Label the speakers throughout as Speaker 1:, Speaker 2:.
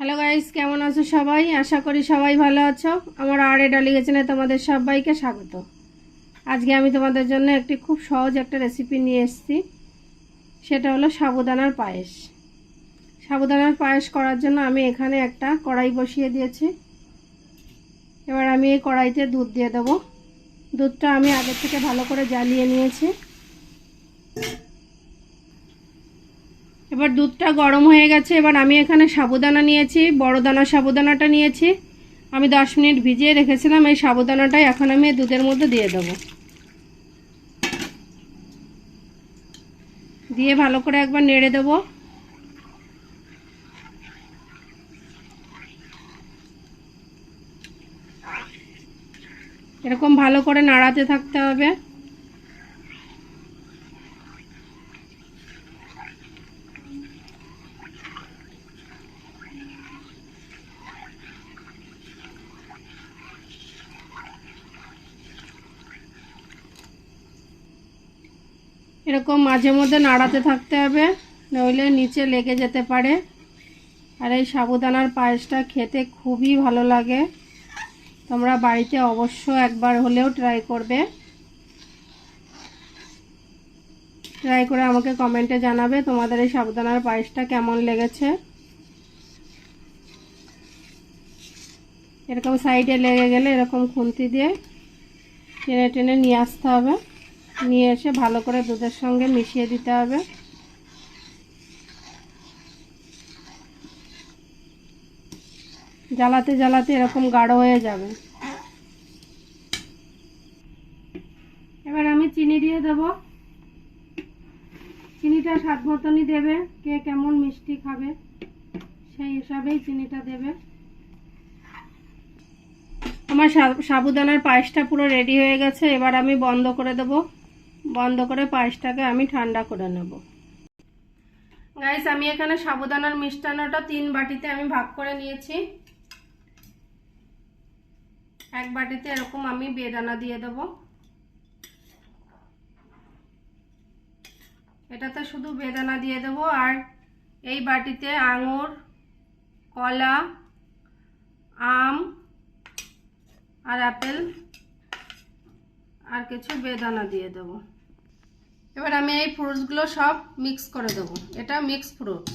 Speaker 1: Hello guys কেমন আছো সবাই? আশা করি সবাই ভালো আছো। আমার আর এটা লিখেছেন তোমাদের সবাইকে স্বাগত। আজকে আমি তোমাদের জন্য একটি খুব সহজ একটা রেসিপি নিয়ে এসেছি। সেটা হলো সাবুদানার পায়েস। সাবুদানার পায়েস করার জন্য আমি এখানে একটা কড়াই বসিয়ে দিয়েছি। এবার আমি এই কড়াইতে দুধ দিয়ে দেবো। দুধটা আমি আগের থেকে ভালো করে জ্বালিয়ে নিয়েছি। এবার দুধটা গরম হয়ে গেছে, এবার আমি এখানে সাবুদানা নিয়েছি, বড় দানা সাবুদানাটা নিয়েছি। আমি দশ মিনিট ভিজিয়ে রেখেছিলাম, এই সাবুদানাটাই এখন আমি দুধের মধ্যে দিয়ে দেবো। দিয়ে ভালো করে একবার নেড়ে দেবো। এরকম ভালো করে নাড়াতে থাকতে হবে। এরকম মাঝে মধ্যে নাড়াতে থাকতে হবে, নইলে নিচে লেগে যেতে পারে। আর এই সাবুদানার পায়েসটা খেতে খুবই ভালো লাগে। তোমরা বাড়িতে অবশ্য একবার হলেও ট্রাই করবে। ট্রাই করে আমাকে কমেন্টে জানাবে তোমাদের এই সাবুদানার পায়েসটা কেমন লেগেছে। এরকম সাইডে লেগে গেলে এরকম খুন্তি দিয়ে টেনে টেনে নিয়ে আসতে হবে। নিয়ে এসে ভালো করে দুধের সঙ্গে মিশিয়ে দিতে হবে। জ্বালাতে জ্বালাতে এরকম গাঢ় হয়ে যাবে। এবার আমি চিনি দিয়ে দেব। চিনিটা স্বাদ মতনই দেবে, কে কেমন মিষ্টি খাবে, সেই হিসাবেই চিনিটা দেবে। আমার সাবুদানার পায়েসটা পুরো রেডি হয়ে গেছে, এবার আমি বন্ধ করে দেব। বন্ধ করে পায়েসটাকে আমি ঠান্ডা করে নেব। গাইস আমি এখানে সাবুদানার মিষ্টান্নটা তিন বাটিতে আমি ভাগ করে নিয়েছি। এক বাটিতে এরকম আমি বেদানা দিয়ে দেব। এটাতে শুধু বেদানা দিয়ে দেব আর এই বাটিতে আঙুর, কলা, আম আর আপেল আর কিছু বেদানা দিয়ে দেব। এবার আমি এই ফ্রুটসগুলো সব মিক্স করে দেব। এটা মিক্স ফ্রুটস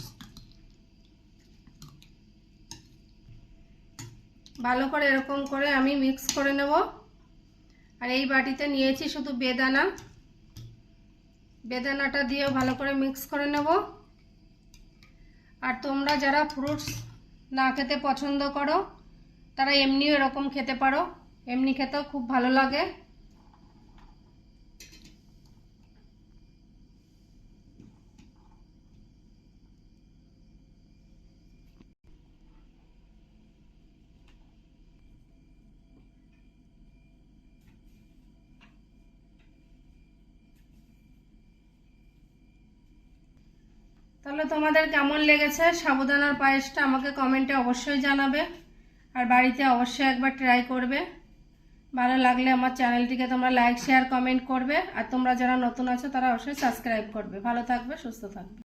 Speaker 1: ভালো করে এরকম করে আমি মিক্স করে নেব। আর এই বাটিতে নিয়েছি শুধু বেদানা। বেদানাটা দিয়েও ভালো করে মিক্স করে নেব। আর তোমরা যারা ফ্রুটস না খেতে পছন্দ করো, তারা এমনিও এরকম খেতে পারো। এমনি খেতেও খুব ভালো লাগে। তাহলে তোমাদের কেমন লেগেছে? সাবুদানার পায়েসটা আমাকে কমেন্টে অবশ্যই জানাবে। আর বাড়িতে অবশ্যই একবার ট্রাই করবে। ভালো লাগলে আমার চ্যানেলটিকে তোমরা লাইক শেয়ার কমেন্ট করবে। আর তোমরা যারা নতুন আছো, তারা অবশ্যই সাবস্ক্রাইব করবে। ভালো থাকবে, সুস্থ থাকবে।